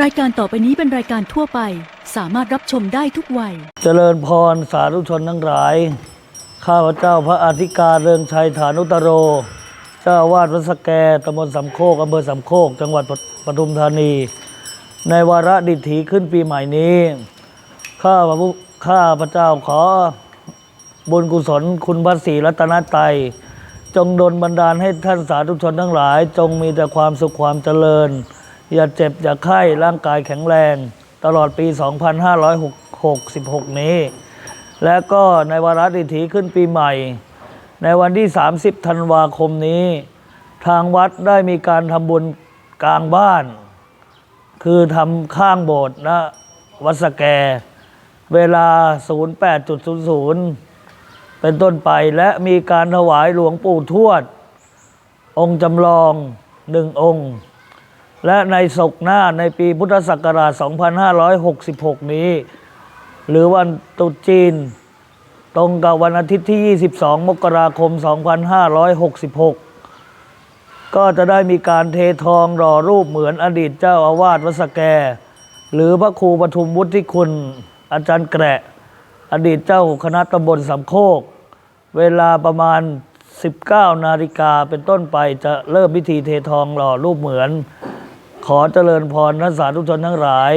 รายการต่อไปนี้เป็นรายการทั่วไป สามารถรับชมได้ทุกวัย เจริญพรสาธุชนทั้งหลาย ข้าพเจ้าพระอธิการเรืองชัยฐานุตโร เจ้าวาดวัดสแกตำบลสำโคกอำเภอสำโคก จังหวัดปทุมธานี ในวาระดิถีขึ้นปีใหม่นี้ ข้าพระผู้ข้าพระเจ้าขอบุญกุศลคุณพระศรีรัตนตรัยจงดลบันดาลให้ท่านสาธุชนทั้งหลาย จงมีแต่ความสุขความเจริญ อย่าเจ็บ อย่าไข้ร่างกายแข็งแรง ตลอดปี 2566 นี้ และก็ในวาระดิถีขึ้นปีใหม่ ในวันที่ 30 ธันวาคมนี้ ทางวัดได้มีการทำบุญกลางบ้าน คือทำข้างโบสถ์นะวัดสแก เวลา 08.00 เป็นต้นไปและมีการถวายหลวงปู่ทวด องค์จำลองหนึ่งองค์ และในศกหน้าในปีพุทธศักราช 2566 นี้ หรือวันตรุษจีน ตรงกับวันอาทิตย์ที่ 22 มกราคม 2566 ก็จะได้มีการเททองหล่อรูปเหมือนอดีตเจ้าอาวาสวัสแก หรือพระครูปทุมวุฒิคุณ อาจารย์แกระ อดีตเจ้าคณะตำบลสำโคก เวลาประมาณ 19 นาฬิกาเป็นต้นไปจะเริ่มพิธีเททองหล่อรูปเหมือน ขอเจริญพรนักสาธุชนทั้งหลาย